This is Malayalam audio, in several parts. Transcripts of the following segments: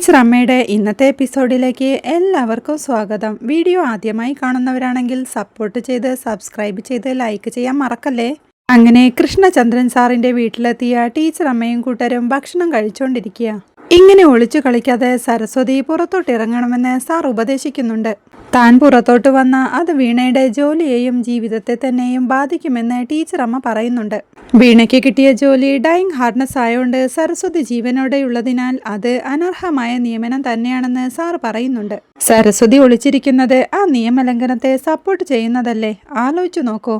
ടീച്ചർ അമ്മയുടെ ഇന്നത്തെ എപ്പിസോഡിലേക്ക് എല്ലാവർക്കും സ്വാഗതം. വീഡിയോ ആദ്യമായി കാണുന്നവരാണെങ്കിൽ സപ്പോർട്ട് ചെയ്ത് സബ്സ്ക്രൈബ് ചെയ്ത് ലൈക്ക് ചെയ്യാൻ മറക്കല്ലേ? അങ്ങനെ കൃഷ്ണചന്ദ്രൻ സാറിന്റെ വീട്ടിലെത്തിയ ടീച്ചർ അമ്മയും കൂട്ടരും ഭക്ഷണം കഴിച്ചുകൊണ്ടിരിക്കുക ഇങ്ങനെ ഒളിച്ചു കളിക്കാതെ സരസ്വതി പുറത്തോട്ട് ഇറങ്ങണമെന്ന് സാർ ഉപദേശിക്കുന്നുണ്ട്. താൻ പുറത്തോട്ട് വന്ന അത് വീണയുടെ ജോലിയെയും ജീവിതത്തെ തന്നെയും ബാധിക്കുമെന്ന് ടീച്ചർ അമ്മ പറയുന്നുണ്ട്. വീണയ്ക്ക് കിട്ടിയ ജോലി ഡൈങ് ഹാർഡ്നസ് ആയതുകൊണ്ട് സരസ്വതി ജീവനോടെയുള്ളതിനാൽ അത് അനർഹമായ നിയമനം തന്നെയാണെന്ന് സാർ പറയുന്നുണ്ട്. സരസ്വതി ഒളിച്ചിരിക്കുന്നത് ആ നിയമലംഘനത്തെ സപ്പോർട്ട് ചെയ്യുന്നതല്ലേ? ആലോചിച്ചു നോക്കൂ.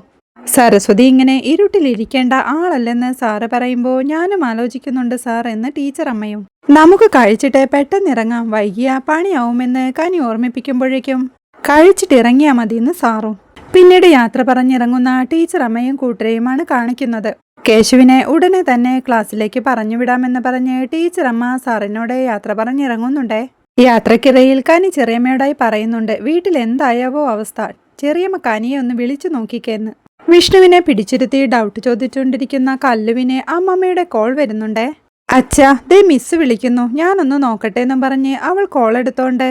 സരസ്വതി ഇങ്ങനെ ഇരുട്ടിലിരിക്കേണ്ട ആളല്ലെന്ന് സാറ് പറയുമ്പോൾ ഞാനും ആലോചിക്കുന്നുണ്ട് സാർ എന്ന് ടീച്ചർ അമ്മയും. നമുക്ക് കഴിച്ചിട്ട് പെട്ടെന്നിറങ്ങാം. വൈകിയ പണിയാവുമെന്ന് കനി ഓർമ്മിപ്പിക്കുമ്പോഴേക്കും കഴിച്ചിട്ടിറങ്ങിയാൽ മതിയെന്ന് സാറും. പിന്നീട് യാത്ര പറഞ്ഞിറങ്ങുന്ന ടീച്ചർ അമ്മയും കൂട്ടരെയുമാണ് കാണിക്കുന്നത്. കേശുവിനെ ഉടനെ തന്നെ ക്ലാസ്സിലേക്ക് പറഞ്ഞു വിടാമെന്ന് പറഞ്ഞ് ടീച്ചർ അമ്മ സാറിനോട് യാത്ര പറഞ്ഞിറങ്ങുന്നുണ്ടേ. യാത്രക്കിടയിൽ കനി ചെറിയമ്മയോടായി പറയുന്നുണ്ട് വീട്ടിൽ എന്തായാവോ അവസ്ഥ. ചെറിയമ്മ കനിയെ ഒന്ന് വിളിച്ചു നോക്കിക്കേന്ന്. വിഷ്ണുവിനെ പിടിച്ചിരുത്തി ഡൗട്ട് ചോദിച്ചുകൊണ്ടിരിക്കുന്ന കല്ലുവിനെ അമ്മമ്മയുടെ കോൾ വരുന്നുണ്ടേ? അച്ഛാ ദേ മിസ് വിളിക്കുന്നു. ഞാനൊന്ന് നോക്കട്ടെ എന്നും പറഞ്ഞ് അവൾ കോൾ എടുത്തോണ്ട്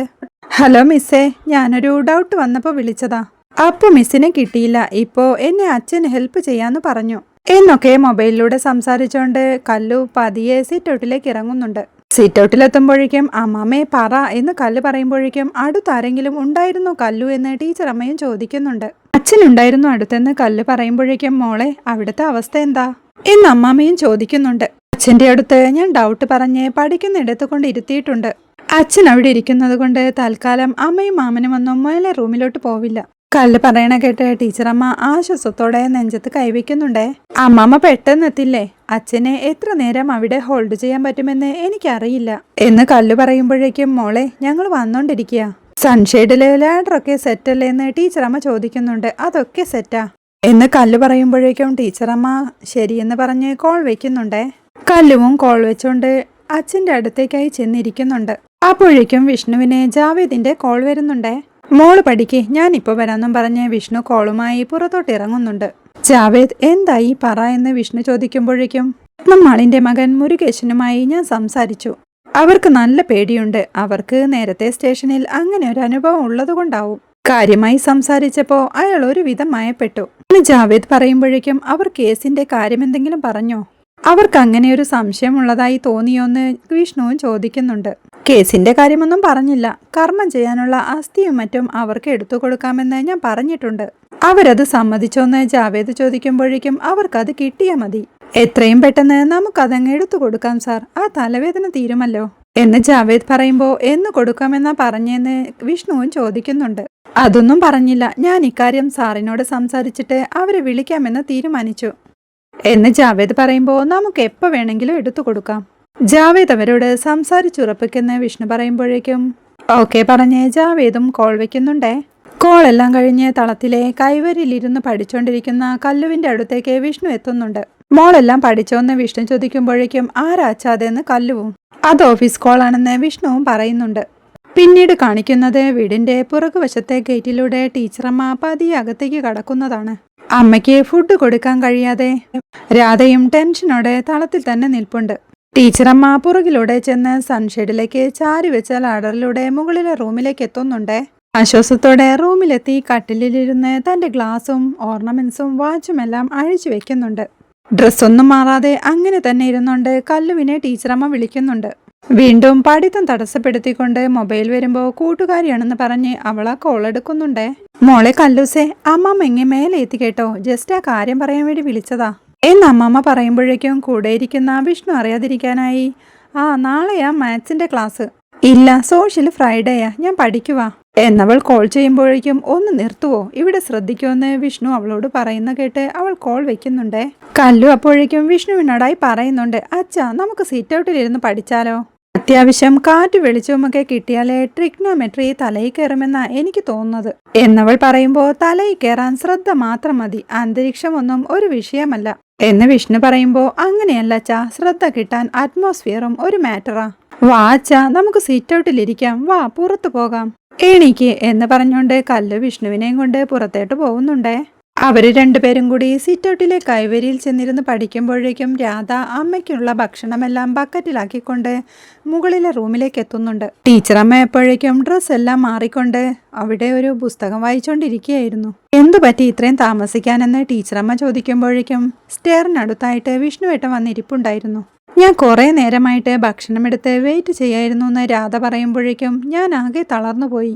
ഹലോ മിസ്സേ ഞാനൊരു ഡൗട്ട് വന്നപ്പോൾ വിളിച്ചതാ. അപ്പൊ മിസ്സിനെ കിട്ടിയില്ല. ഇപ്പോ എന്നെ അച്ഛൻ ഹെൽപ്പ് ചെയ്യാന്ന് പറഞ്ഞു. എന്നൊക്കെ മൊബൈലിലൂടെ സംസാരിച്ചോണ്ട് കല്ലു പതിയെ സിറ്റൗട്ടിലേക്ക് ഇറങ്ങുന്നുണ്ട്. സിറ്റൗട്ടിലെത്തുമ്പോഴേക്കും അമ്മമ്മേ പറ എന്ന് കല്ല് പറയുമ്പോഴേക്കും അടുത്താരെങ്കിലും ഉണ്ടായിരുന്നു കല്ലു? എന്ന് ടീച്ചർ അമ്മയും ചോദിക്കുന്നുണ്ട്. അച്ഛനുണ്ടായിരുന്നു അടുത്തെന്ന് കല്ല് പറയുമ്പോഴേക്കും മോളെ അവിടുത്തെ അവസ്ഥ എന്താ? എന്ന് അമ്മാമ്മയും ചോദിക്കുന്നുണ്ട്. അച്ഛന്റെ അടുത്ത് ഞാൻ ഡൗട്ട് പറഞ്ഞ് പഠിക്കുന്നിടത്ത് കൊണ്ട് ഇരുത്തിയിട്ടുണ്ട്. അച്ഛൻ അവിടെ ഇരിക്കുന്നത് കൊണ്ട് തൽക്കാലം അമ്മയും മാമനും ഒന്നും മേലെ റൂമിലോട്ട് പോവില്ല. കല്ല് പറയണ കേട്ട് ടീച്ചറമ്മ ആശ്വാസത്തോടെ നെഞ്ചത്ത് കൈവയ്ക്കുന്നുണ്ടേ. അമ്മമ്മ പെട്ടെന്ന് എത്തില്ലേ? അച്ഛനെ എത്ര നേരം അവിടെ ഹോൾഡ് ചെയ്യാൻ പറ്റുമെന്ന് എനിക്കറിയില്ല. എന്ന് കല്ല് പറയുമ്പോഴേക്കും മോളെ ഞങ്ങൾ വന്നോണ്ടിരിക്കുക സൺഷെയ്ഡിലെ ലാഡറൊക്കെ സെറ്റല്ലേ എന്ന് ടീച്ചറമ്മ ചോദിക്കുന്നുണ്ട്. അതൊക്കെ സെറ്റാ എന്ന് കല്ല് പറയുമ്പോഴേക്കും ടീച്ചറമ്മ ശരിയെന്ന് പറഞ്ഞ് കോൾ വയ്ക്കുന്നുണ്ടേ കല്ലുവും കോൾ വെച്ചുകൊണ്ട് അച്ഛന്റെ അടുത്തേക്കായി ചെന്നിരിക്കുന്നുണ്ട്. അപ്പോഴേക്കും വിഷ്ണുവിനെ ജാവേദിന്റെ കോൾ വരുന്നുണ്ടേ. മോൾ പഠിക്ക് ഞാനിപ്പോ വരാമെന്നും പറഞ്ഞ് വിഷ്ണു കോളുമായി പുറത്തോട്ട് ഇറങ്ങുന്നുണ്ട്. ജാവേദ് എന്തായി പറ എന്ന് വിഷ്ണു ചോദിക്കുമ്പോഴേക്കും നമ്മാളിന്റെ മകൻ മുരുകേശനുമായി ഞാൻ സംസാരിച്ചു. അവർക്ക് നല്ല പേടിയുണ്ട്. അവർക്ക് നേരത്തെ സ്റ്റേഷനിൽ അങ്ങനെ ഒരു അനുഭവം ഉള്ളതുകൊണ്ടാവും. കാര്യമായി സംസാരിച്ചപ്പോ അയാൾ ഒരുവിധം മയപ്പെട്ടു. എന്ന് ജാവേദ് പറയുമ്പോഴേക്കും അവർ കേസിന്റെ കാര്യം എന്തെങ്കിലും പറഞ്ഞോ? അവർക്ക് അങ്ങനെ ഒരു സംശയം ഉള്ളതായി തോന്നിയോന്ന് വിഷ്ണുവും ചോദിക്കുന്നുണ്ട്. കേസിന്റെ കാര്യമൊന്നും പറഞ്ഞില്ല. കർമ്മം ചെയ്യാനുള്ള അസ്ഥിയും മറ്റും അവർക്ക് എടുത്തു കൊടുക്കാമെന്ന് ഞാൻ പറഞ്ഞിട്ടുണ്ട്. അവരത് സമ്മതിച്ചോന്ന് ജാവേദ് ചോദിക്കുമ്പോഴേക്കും അവർക്കത് കിട്ടിയാ മതി. എത്രയും പെട്ടെന്ന് നമുക്കതങ്ങ് എടുത്തു കൊടുക്കാം സാർ. ആ തലവേദന തീരുമല്ലോ. എന്ന് ജാവേദ് പറയുമ്പോൾ എന്ന് കൊടുക്കാമെന്നാ പറഞ്ഞെന്ന് വിഷ്ണുവും ചോദിക്കുന്നുണ്ട്. അതൊന്നും പറഞ്ഞില്ല. ഞാൻ ഇക്കാര്യം സാറിനോട് സംസാരിച്ചിട്ട് അവരെ വിളിക്കാമെന്ന് തീരുമാനിച്ചു. എന്ന് ജാവേദ് പറയുമ്പോൾ നമുക്ക് എപ്പോ വേണമെങ്കിലും എടുത്തു കൊടുക്കാം. ജാവേദ് അവരോട് സംസാരിച്ചുറപ്പിക്കുന്ന വിഷ്ണു പറയുമ്പോഴേക്കും ഓക്കെ പറഞ്ഞ് ജാവേദും കോൾ വെക്കുന്നുണ്ടേ. കോളെല്ലാം കഴിഞ്ഞ് തളത്തിലെ കൈവരിലിരുന്ന് പഠിച്ചുകൊണ്ടിരിക്കുന്ന കല്ലുവിന്റെ അടുത്തേക്ക് വിഷ്ണു എത്തുന്നുണ്ട്. മോളെല്ലാം പഠിച്ചോന്ന് വിഷ്ണു ചോദിക്കുമ്പോഴേക്കും ആരാച്ചാതെന്ന് കല്ലുവും അത് ഓഫീസ് കോളാണെന്ന് വിഷ്ണുവും പറയുന്നുണ്ട്. പിന്നീട് കാണിക്കുന്നത് വീടിന്റെ പുറകുവശത്തെ ഗേറ്റിലൂടെ ടീച്ചറമ്മ പതിയെ അകത്തേക്ക് കടക്കുന്നതാണ്. അമ്മയ്ക്ക് ഫുഡ് കൊടുക്കാൻ കഴിയാതെ രാധയും ടെൻഷനോടെ തളത്തിൽ തന്നെ നിൽപ്പുണ്ട്. ടീച്ചറമ്മ പുറകിലൂടെ ചെന്ന് സൺഷെയ്ഡിലേക്ക് ചാരി വെച്ച ലാഡറിലൂടെ മുകളിലെ റൂമിലേക്ക് എത്തുന്നുണ്ട്. ആശ്വാസത്തോടെ റൂമിലെത്തി കട്ടിലിരുന്ന് തന്റെ ഗ്ലാസും ഓർണമെന്റ്സും വാച്ചുമെല്ലാം അഴിച്ചു വെക്കുന്നുണ്ട്. ഡ്രസ്സൊന്നും മാറാതെ അങ്ങനെ തന്നെ ഇരുന്നുകൊണ്ട് കല്ലുവിനെ ടീച്ചറമ്മ വിളിക്കുന്നുണ്ട്. വീണ്ടും പഠിത്തം തടസ്സപ്പെടുത്തിക്കൊണ്ട് മൊബൈൽ വരുമ്പോൾ കൂട്ടുകാരിയാണെന്ന് പറഞ്ഞ് അവൾ ആ കോൾ എടുക്കുന്നുണ്ടേ. മോളെ കല്ലൂസേ അമ്മ മെങ്ങി മേലെ എത്തി കേട്ടോ. ജസ്റ്റ് ആ കാര്യം പറയാൻ വേണ്ടി വിളിച്ചതാ. എന്ന് അമ്മമ്മ പറയുമ്പോഴേക്കും കൂടെ ഇരിക്കുന്ന വിഷ്ണു അറിയാതിരിക്കാനായി. ആ നാളെയാ മാത്സിന്റെ ക്ലാസ്. ഇല്ല സോഷ്യൽ ഫ്രൈഡേയാ ഞാൻ പഠിക്കുവാ. എന്നവൾ കോൾ ചെയ്യുമ്പോഴേക്കും ഒന്ന് നിർത്തുവോ? ഇവിടെ ശ്രദ്ധിക്കുമെന്ന് വിഷ്ണു അവളോട് പറയുന്ന കേട്ട് അവൾ കോൾ വെക്കുന്നുണ്ടേ. കല്ലു അപ്പോഴേക്കും വിഷ്ണുവിനോടായി പറയുന്നുണ്ട് അച്ഛാ നമുക്ക് സീറ്റ് ഔട്ടിലിരുന്ന് പഠിച്ചാലോ? അത്യാവശ്യം കാറ്റ് വെളിച്ചവുമൊക്കെ കിട്ടിയാലേ ട്രിഗ്നോമെട്രി തലയിൽ കയറുമെന്നാ എനിക്ക് തോന്നുന്നത്. എന്നവൾ പറയുമ്പോൾ തലയിൽ കയറാൻ ശ്രദ്ധ മാത്രം മതി അന്തരീക്ഷമൊന്നും ഒരു വിഷയമല്ല. എന്ന് വിഷ്ണു പറയുമ്പോൾ അങ്ങനെയല്ല അച്ഛാ ശ്രദ്ധ കിട്ടാൻ അറ്റ്മോസ്ഫിയറും ഒരു മാറ്ററാ വാ അച്ഛാ നമുക്ക് സീറ്റ് ഔട്ടിലിരിക്കാം വാ പുറത്തു പോകാം. എണീക്ക് എന്ന് പറഞ്ഞുകൊണ്ട് കല്ല് വിഷ്ണുവിനെയും കൊണ്ട് പുറത്തേട്ട് പോകുന്നുണ്ടേ. അവർ രണ്ടുപേരും കൂടി സിറ്റൗട്ടിലെ കൈവരിയിൽ ചെന്നിരുന്ന് പഠിക്കുമ്പോഴേക്കും രാധ അമ്മയ്ക്കുള്ള ഭക്ഷണമെല്ലാം ബക്കറ്റിലാക്കിക്കൊണ്ട് മുകളിലെ റൂമിലേക്ക് എത്തുന്നുണ്ട്. ടീച്ചർ അമ്മ എപ്പോഴേക്കും ഡ്രസ്സ് എല്ലാം മാറിക്കൊണ്ട് അവിടെ ഒരു പുസ്തകം വായിച്ചുകൊണ്ടിരിക്കുകയായിരുന്നു എന്തു പറ്റി ഇത്രയും താമസിക്കാനെന്ന്? ടീച്ചറമ്മ ചോദിക്കുമ്പോഴേക്കും സ്റ്റെയറിനടുത്തായിട്ട് വിഷ്ണുവേട്ടൻ വന്നിരിപ്പുണ്ടായിരുന്നു. ഞാൻ കുറേ നേരമായിട്ട് ഭക്ഷണമെടുത്ത് വെയിറ്റ് ചെയ്യായിരുന്നു എന്ന് രാധ പറയുമ്പോഴേക്കും ഞാൻ ആകെ തളർന്നുപോയി.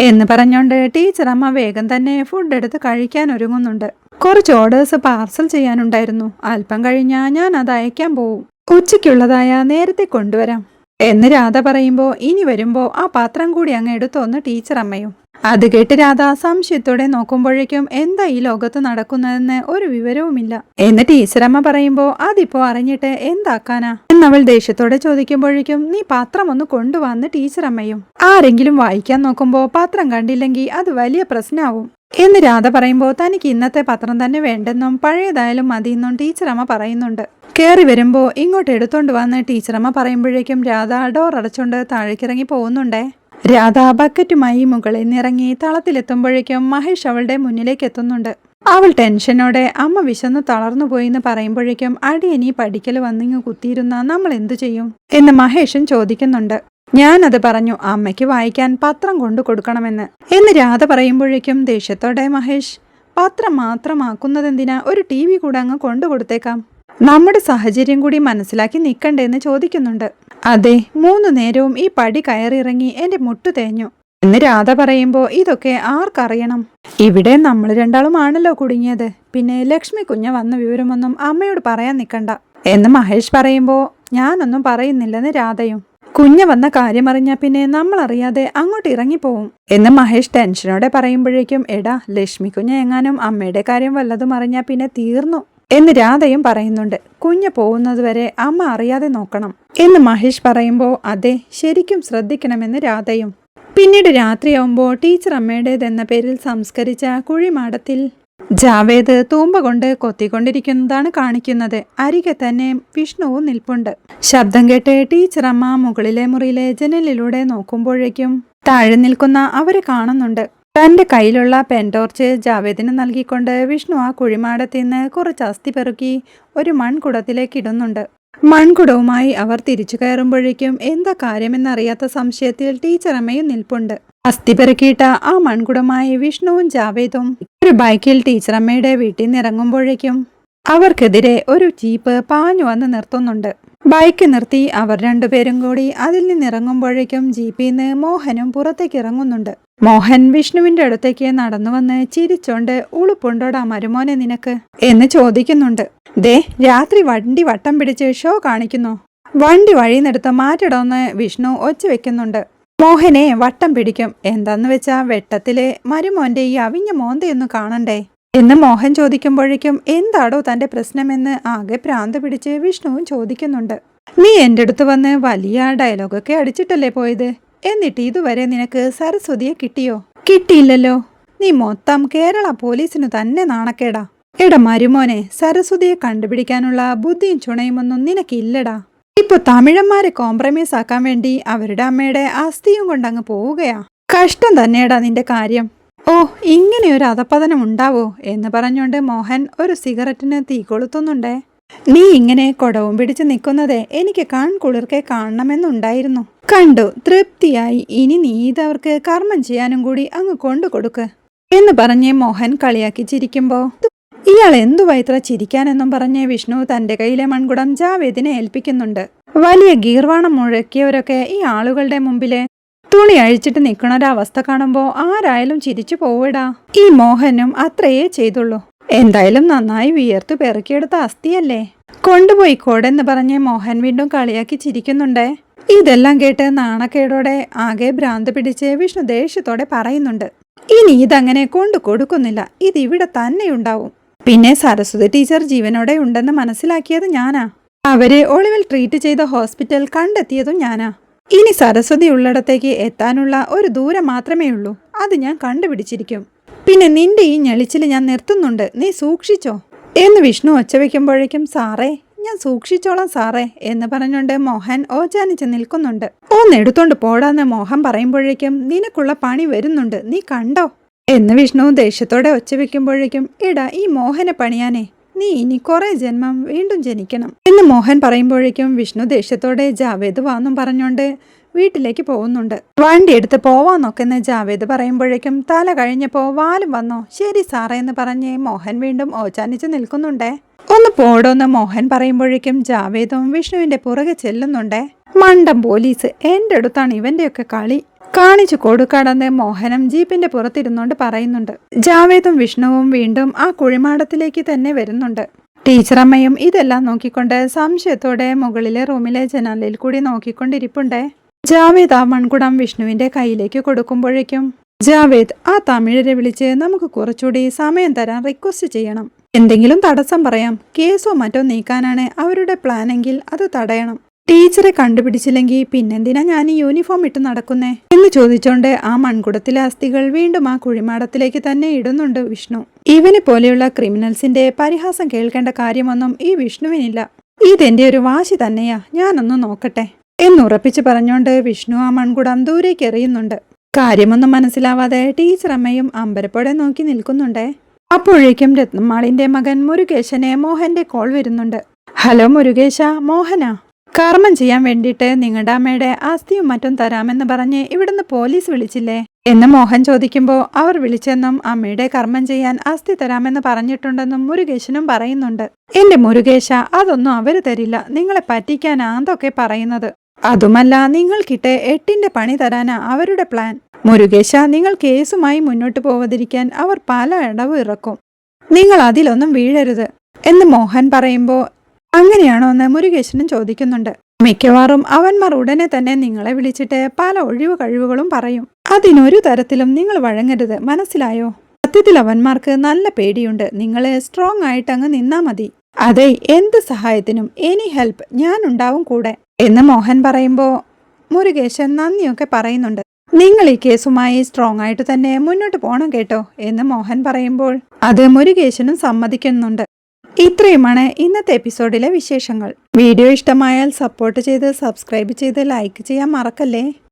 എന്ന് പറഞ്ഞോണ്ട് ടീച്ചർ അമ്മ വേഗം തന്നെ ഫുഡ് എടുത്ത് കഴിക്കാൻ ഒരുങ്ങുന്നുണ്ട്. കുറച്ച് ഓർഡേഴ്സ് പാർസൽ ചെയ്യാനുണ്ടായിരുന്നു. അല്പം കഴിഞ്ഞാൽ ഞാൻ അത് അയക്കാൻ പോവും. ഉച്ചയ്ക്കുള്ളതായ നേരത്തെ കൊണ്ടുവരാം. എന്ന് രാധ പറയുമ്പോൾ ഇനി വരുമ്പോൾ ആ പാത്രം കൂടി അങ്ങ് എടുത്തോന്ന് ടീച്ചർ അമ്മയും. അത് കേട്ട് രാധ സംശയത്തോടെ നോക്കുമ്പോഴേക്കും എന്താ ഈ ലോകത്ത് നടക്കുന്നതെന്ന് ഒരു വിവരവുമില്ല. എന്ന് ടീച്ചറമ്മ പറയുമ്പോ അതിപ്പോ അറിഞ്ഞിട്ട് എന്താക്കാനാ? എന്നവൾ ദേഷ്യത്തോടെ ചോദിക്കുമ്പോഴേക്കും നീ പാത്രം ഒന്ന് കൊണ്ടുവന്ന് ടീച്ചറമ്മയും ആരെങ്കിലും വായിക്കാൻ നോക്കുമ്പോൾ പാത്രം കണ്ടില്ലെങ്കിൽ അത് വലിയ പ്രശ്നമാവും എന്ന് രാധ പറയുമ്പോൾ തനിക്ക് ഇന്നത്തെ പത്രം തന്നെ വേണ്ടെന്നും പഴയതായാലും മതിയെന്നും ടീച്ചറമ്മ പറയുന്നുണ്ട്. കയറി വരുമ്പോൾ ഇങ്ങോട്ട് എടുത്തോണ്ട് വന്ന് ടീച്ചറമ്മ പറയുമ്പോഴേക്കും രാധ ഡോർ അടച്ചുകൊണ്ട് താഴേക്കിറങ്ങി പോകുന്നുണ്ടേ. രാധ ബക്കറ്റുമായി മുകളിൽ നിന്നിറങ്ങി തളത്തിലെത്തുമ്പോഴേക്കും മഹേഷ് അവളുടെ മുന്നിലേക്ക് എത്തുന്നുണ്ട്. അവൾ ടെൻഷനോടെ അമ്മ വിശന്ന് തളർന്നു പോയി എന്ന് പറയുമ്പോഴേക്കും അടിയനീ പഠിക്കൽ വന്നിങ്ങ് കുത്തിയിരുന്ന നമ്മൾ എന്തു ചെയ്യും? എന്ന് മഹേഷൻ ചോദിക്കുന്നുണ്ട്. ഞാനത് പറഞ്ഞു അമ്മയ്ക്ക് വായിക്കാൻ പത്രം കൊണ്ടു കൊടുക്കണമെന്ന്. എന്ന് രാധ പറയുമ്പോഴേക്കും ദേഷ്യത്തോടെ മഹേഷ് പത്രം മാത്രമാക്കുന്നതെന്തിനാ? ഒരു ടി വി കൂടെ അങ്ങ് കൊണ്ടു കൊടുത്തേക്കാം. നമ്മുടെ സാഹചര്യം കൂടി മനസ്സിലാക്കി നിൽക്കണ്ടേന്ന് ചോദിക്കുന്നുണ്ട്. അതെ മൂന്നു നേരവും ഈ പടി കയറിയിറങ്ങി എന്റെ മുട്ടു തേഞ്ഞു. എന്ന് രാധ പറയുമ്പോൾ ഇതൊക്കെ ആർക്കറിയണം? ഇവിടെ നമ്മൾ രണ്ടാളും രണ്ടാളുമാണല്ലോ കുടുങ്ങിയത്. പിന്നെ ലക്ഷ്മി കുഞ്ഞ വന്ന വിവരമൊന്നും അമ്മയോട് പറയാൻ നിൽക്കണ്ട. എന്ന് മഹേഷ് പറയുമ്പോ ഞാനൊന്നും പറയുന്നില്ലെന്ന് രാധയും. കുഞ്ഞ് വന്ന കാര്യം അറിഞ്ഞാൽ പിന്നെ നമ്മൾ അറിയാതെ അങ്ങോട്ട് ഇറങ്ങിപ്പോവും. എന്ന് മഹേഷ് ടെൻഷനോടെ പറയുമ്പോഴേക്കും എടാ ലക്ഷ്മി കുഞ്ഞ എങ്ങാനും അമ്മയുടെ കാര്യം വല്ലതും അറിഞ്ഞാൽ പിന്നെ തീർന്നു. എന്ന് രാധയും പറയുന്നുണ്ട്. കുഞ്ഞ് പോകുന്നതുവരെ അമ്മ അറിയാതെ നോക്കണം. എന്ന് മഹേഷ് പറയുമ്പോൾ അതെ ശരിക്കും ശ്രദ്ധിക്കണമെന്ന് രാധയും. പിന്നീട് രാത്രിയാവുമ്പോൾ ടീച്ചർ അമ്മയുടേതെന്ന പേരിൽ സംസ്കരിച്ച കുഴിമാടത്തിൽ ജാവേദ് തൂമ്പ കൊണ്ട് കൊത്തിക്കൊണ്ടിരിക്കുന്നതാണ് കാണിക്കുന്നത്. അരികെ തന്നെ വിഷ്ണുവും നിൽപ്പുണ്ട്. ശബ്ദം കേട്ട് ടീച്ചറമ്മ മുകളിലെ മുറിയിലെ ജനലിലൂടെ നോക്കുമ്പോഴേക്കും താഴെ നിൽക്കുന്ന അവരെ കാണുന്നുണ്ട്. തന്റെ കയ്യിലുള്ള പെൻടോർച്ച് ജാവേദിന് നൽകിക്കൊണ്ട് വിഷ്ണു ആ കുഴിമാടത്തിൽ നിന്ന് കുറച്ച് അസ്ഥി പെറുക്കി ഒരു മൺകുടത്തിലേക്ക് ഇടുന്നുണ്ട്. മൺകുടവുമായി അവർ തിരിച്ചു കയറുമ്പോഴേക്കും എന്താ കാര്യമെന്നറിയാത്ത സംശയത്തിൽ ടീച്ചറമ്മയും നിൽപ്പുണ്ട്. അസ്ഥി പെറുക്കിയിട്ട ആ മൺകുടമായി വിഷ്ണുവും ജാവേദും ഒരു ബൈക്കിൽ ടീച്ചറമ്മയുടെ വീട്ടിൽ നിന്ന് ഇറങ്ങുമ്പോഴേക്കും അവർക്കെതിരെ ഒരു ജീപ്പ് പാഞ്ഞു വന്ന് നിർത്തുന്നുണ്ട്. ബൈക്ക് നിർത്തി അവർ രണ്ടുപേരും കൂടി അതിൽ നിന്നിറങ്ങുമ്പോഴേക്കും ജീപ്പിൽ നിന്ന് മോഹനും പുറത്തേക്ക് ഇറങ്ങുന്നുണ്ട്. മോഹൻ വിഷ്ണുവിന്റെ അടുത്തേക്ക് നടന്നു വന്ന് ചിരിച്ചോണ്ട് ഉളുപ്പുണ്ടോടാ മരുമോനെ നിനക്ക്? എന്ന് ചോദിക്കുന്നുണ്ട്. ദേ രാത്രി വണ്ടി വട്ടം പിടിച്ച് ഷോ കാണിക്കുന്നു. വണ്ടി വഴിന്നെടുത്ത് മാറ്റിടോന്ന് വിഷ്ണു ഒച്ച വെക്കുന്നുണ്ട്. മോഹനെ വട്ടം പിടിക്കും. എന്താന്ന് വെച്ചാ വെട്ടത്തിലെ മരുമോന്റെ ഈ അവിഞ്ഞ മോന്തയൊന്നു കാണണ്ടേ? എന്ന് മോഹൻ ചോദിക്കുമ്പോഴേക്കും എന്താടോ തന്റെ പ്രശ്നമെന്ന് ആകെ ഭ്രാന്ത് പിടിച്ച് വിഷ്ണുവും ചോദിക്കുന്നുണ്ട്. നീ എന്റെ അടുത്ത് വന്ന് വലിയ ഡയലോഗൊക്കെ അടിച്ചിട്ടല്ലേ പോയത്? എന്നിട്ട് ഇതുവരെ നിനക്ക് സരസ്വതിയെ കിട്ടിയോ? കിട്ടിയില്ലല്ലോ. നീ മൊത്തം കേരള പോലീസിനു തന്നെ നാണക്കേടാ. എടാ മരുമോനെ സരസ്വതിയെ കണ്ടുപിടിക്കാനുള്ള ബുദ്ധിയും ചുണയുമൊന്നും നിനക്കില്ലടാ. ഇപ്പൊ തമിഴന്മാരെ കോംപ്രമൈസ് ആക്കാൻ വേണ്ടി അവരുടെ അമ്മയുടെ അസ്ഥിയും കൊണ്ടങ്ങ് പോവുകയാ. കഷ്ടം തന്നെയാടാ നിന്റെ കാര്യം. ഓ ഇങ്ങനെ ഒരു അധപ്പതനം ഉണ്ടാവോ എന്ന് പറഞ്ഞുകൊണ്ട് മോഹൻ ഒരു സിഗരറ്റിന് തീ കൊളുത്തുന്നുണ്ടേ. നീ ഇങ്ങനെ കൊടവും പിടിച്ച് നിൽക്കുന്നതേ എനിക്ക് കാൺകുളിർക്കെ കാണണമെന്നുണ്ടായിരുന്നു. കണ്ടു തൃപ്തിയായി. ഇനി നീ ഇതവർക്ക് കർമ്മം ചെയ്യാനും കൂടി അങ്ങ് കൊണ്ടു കൊടുക്ക്. എന്ന് പറഞ്ഞ് മോഹൻ കളിയാക്കി ചിരിക്കുമ്പോ ഇയാൾ എന്തുവാ ഇത്ര ചിരിക്കാനെന്നും പറഞ്ഞ് വിഷ്ണു തന്റെ കയ്യിലെ മൺകുടം ജാവേദിനെ ഏൽപ്പിക്കുന്നുണ്ട്. വലിയ ഗീർവാണം മുഴക്കിയവരൊക്കെ ഈ ആളുകളുടെ മുമ്പിൽ തുണി അഴിച്ചിട്ട് നിൽക്കണൊരവസ്ഥ കാണുമ്പോൾ ആരായാലും ചിരിച്ചു പോവിടാ ഈ മോഹനും അത്രയേ ചെയ്തുള്ളൂ. എന്തായാലും നന്നായി വിയർത്തു പെറുക്കിയെടുത്ത അസ്ഥിയല്ലേ? കൊണ്ടുപോയി കോടെന്ന് പറഞ്ഞ് മോഹൻ വീണ്ടും കളിയാക്കി ചിരിക്കുന്നുണ്ടേ. ഇതെല്ലാം കേട്ട് നാണക്കേടോടെ ആകെ ഭ്രാന്ത് പിടിച്ച് വിഷ്ണു ദേഷ്യത്തോടെ പറയുന്നുണ്ട്. ഇനി ഇതങ്ങനെ കൊണ്ടു കൊടുക്കുന്നില്ല. ഇതിവിടെ തന്നെയുണ്ടാവും. പിന്നെ സരസ്വതി ടീച്ചർ ജീവനോടെ ഉണ്ടെന്ന് മനസ്സിലാക്കിയത് ഞാനാ. അവരെ ഒളിവിൽ ട്രീറ്റ് ചെയ്ത ഹോസ്പിറ്റൽ കണ്ടെത്തിയതും ഞാനാ. ഇനി സരസ്വതി ഉള്ളിടത്തേക്ക് എത്താനുള്ള ഒരു ദൂരം മാത്രമേ ഉള്ളൂ. അത് ഞാൻ കണ്ടുപിടിച്ചിരിക്കും. പിന്നെ നിന്റെ ഈ ഞെളിച്ചിൽ ഞാൻ നിർത്തുന്നുണ്ട്. നീ സൂക്ഷിച്ചോ? എന്ന് വിഷ്ണു ഒച്ച വയ്ക്കുമ്പോഴേക്കും സാറേ ഞാൻ സൂക്ഷിച്ചോളാം സാറേ എന്ന് പറഞ്ഞുകൊണ്ട് മോഹൻ ഓജാനിച്ച് നിൽക്കുന്നുണ്ട്. ഒന്ന് എടുത്തോണ്ട് പോടാന്ന് മോഹൻ പറയുമ്പോഴേക്കും നിനക്കുള്ള പണി വരുന്നുണ്ട്. നീ കണ്ടോ? എന്ന് വിഷ്ണു ദേഷ്യത്തോടെ ഒച്ച വെക്കുമ്പോഴേക്കും എടാ ഈ മോഹനെ പണിയാനെ നീ ഇനി കുറെ ജന്മം വീണ്ടും ജനിക്കണം. എന്ന് മോഹൻ പറയുമ്പോഴേക്കും വിഷ്ണു ദേഷ്യത്തോടെ ജാവേദ് വാന്നും പറഞ്ഞോണ്ട് വീട്ടിലേക്ക് പോകുന്നുണ്ട്. വണ്ടി എടുത്ത് പോവാൻ നോക്കുന്ന ജാവേദ് പറയുമ്പോഴേക്കും തല കഴിഞ്ഞപ്പോ വാലും വന്നോ? ശരി സാറേ എന്ന് പറഞ്ഞ് മോഹൻ വീണ്ടും ഓച്ചാനിച്ച് നിൽക്കുന്നുണ്ടേ. ഒന്ന് പോടോന്ന് മോഹൻ പറയുമ്പോഴേക്കും ജാവേദും വിഷ്ണുവിന്റെ പുറകെ ചെല്ലുന്നുണ്ടേ. മണ്ടം പോലീസ് എന്റെ അടുത്താണ് ഇവന്റെയൊക്കെ കളി. കാണിച്ചു കൊടുക്കാടെന്ന് മോഹനം ജീപ്പിന്റെ പുറത്തിരുന്നുകൊണ്ട് പറയുന്നുണ്ട്. ജാവേദും വിഷ്ണുവും വീണ്ടും ആ കുഴിമാടത്തിലേക്ക് തന്നെ വരുന്നുണ്ട്. ടീച്ചറമ്മയും ഇതെല്ലാം നോക്കിക്കൊണ്ട് സംശയത്തോടെ മുകളിലെ റൂമിലെ ജനാലയിൽ കൂടി നോക്കിക്കൊണ്ടിരിപ്പുണ്ടേ. ജാവേദ് ആ മൺകുടം വിഷ്ണുവിന്റെ കയ്യിലേക്ക് കൊടുക്കുമ്പോഴേക്കും ജാവേദ് ആ തമിഴരെ വിളിച്ച് നമുക്ക് കുറച്ചുകൂടി സമയം തരാൻ റിക്വസ്റ്റ് ചെയ്യണം. എന്തെങ്കിലും തടസ്സം പറയാം. കേസോ മറ്റോ നീക്കാനാണ് അവരുടെ പ്ലാനെങ്കിൽ അത് തടയണം. ടീച്ചറെ കണ്ടുപിടിച്ചില്ലെങ്കിൽ പിന്നെന്തിനാ ഞാൻ ഈ യൂണിഫോം ഇട്ട് നടക്കുന്നേ? എന്ന് ചോദിച്ചോണ്ട് ആ മൺകുടത്തിലെ അസ്ഥികൾ വീണ്ടും ആ കുഴിമാടത്തിലേക്ക് തന്നെ ഇടുന്നുണ്ട് വിഷ്ണു. ഇവനെ പോലെയുള്ള ക്രിമിനൽസിന്റെ പരിഹാസം കേൾക്കേണ്ട കാര്യമൊന്നും ഈ വിഷ്ണുവിനില്ല. ഇതെന്റെ ഒരു വാശി തന്നെയാ. ഞാനൊന്ന് നോക്കട്ടെ. എന്നുറപ്പിച്ച് പറഞ്ഞോണ്ട് വിഷ്ണു ആ മൺകുടം ദൂരേക്ക് എറിയുന്നുണ്ട്. കാര്യമൊന്നും മനസ്സിലാവാതെ ടീച്ചർ അമ്മയും അമ്പരപ്പോടെ നോക്കി നിൽക്കുന്നുണ്ടേ. അപ്പോഴേക്കും രത്നമാളിന്റെ മകൻ മുരുകേശനെ മോഹന്റെ കോൾ വരുന്നുണ്ട്. ഹലോ മുരുകേശ മോഹനാ? കർമ്മം ചെയ്യാൻ വേണ്ടിയിട്ട് നിങ്ങളുടെ അമ്മയുടെ ആസ്തിയും മറ്റും തരാമെന്ന് പറഞ്ഞ് ഇവിടുന്ന് പോലീസ് വിളിച്ചില്ലേ? എന്ന് മോഹൻ ചോദിക്കുമ്പോൾ അവർ വിളിച്ചെന്നും അമ്മയുടെ കർമ്മം ചെയ്യാൻ ആസ്തി തരാമെന്ന് പറഞ്ഞിട്ടുണ്ടെന്നും മുരുകേശനും പറയുന്നുണ്ട്. എന്റെ മുരുകേശ അതൊന്നും അവർ തരില്ല. നിങ്ങളെ പറ്റിക്കാൻ ആന്തൊക്കെ പറയുന്നത്? അതുമല്ല നിങ്ങൾക്കിട്ട് എട്ടിന്റെ പണി തരാനാ അവരുടെ പ്ലാൻ. മുരുകേശ നിങ്ങൾ കേസുമായി മുന്നോട്ട് പോവാതിരിക്കാൻ അവർ പല ഇടവും ഇറക്കും. നിങ്ങൾ അതിലൊന്നും വീഴരുത്. എന്ന് മോഹൻ പറയുമ്പോൾ അങ്ങനെയാണോ എന്ന് മുരുകേശനും ചോദിക്കുന്നുണ്ട്. മിക്കവാറും അവന്മാർ ഉടനെ തന്നെ നിങ്ങളെ വിളിച്ചിട്ട് പല ഒഴിവ് കഴിവുകളും പറയും. അതിനൊരു തരത്തിലും നിങ്ങൾ വഴങ്ങരുത് മനസ്സിലായോ? സത്യത്തിൽ അവന്മാർക്ക് നല്ല പേടിയുണ്ട്. നിങ്ങൾ സ്ട്രോങ് ആയിട്ട് അങ്ങ് നിന്നാ മതി. അതെ എന്ത് സഹായത്തിനും എനി ഹെൽപ്പ് ഞാൻ ഉണ്ടാവും കൂടെ. എന്ന് മോഹൻ പറയുമ്പോ മുരുകേശൻ നന്ദിയൊക്കെ പറയുന്നുണ്ട്. നിങ്ങൾ ഈ കേസുമായി സ്ട്രോങ് ആയിട്ട് തന്നെ മുന്നോട്ട് പോണം കേട്ടോ എന്ന് മോഹൻ പറയുമ്പോൾ അത് മുരുകേശനും സമ്മതിക്കുന്നുണ്ട്. ഇത്രയുമാണ് ഇന്നത്തെ എപ്പിസോഡിലെ വിശേഷങ്ങൾ. വീഡിയോ ഇഷ്ടമായാൽ സപ്പോർട്ട് ചെയ്ത് സബ്സ്ക്രൈബ് ചെയ്ത് ലൈക്ക് ചെയ്യാൻ മറക്കല്ലേ?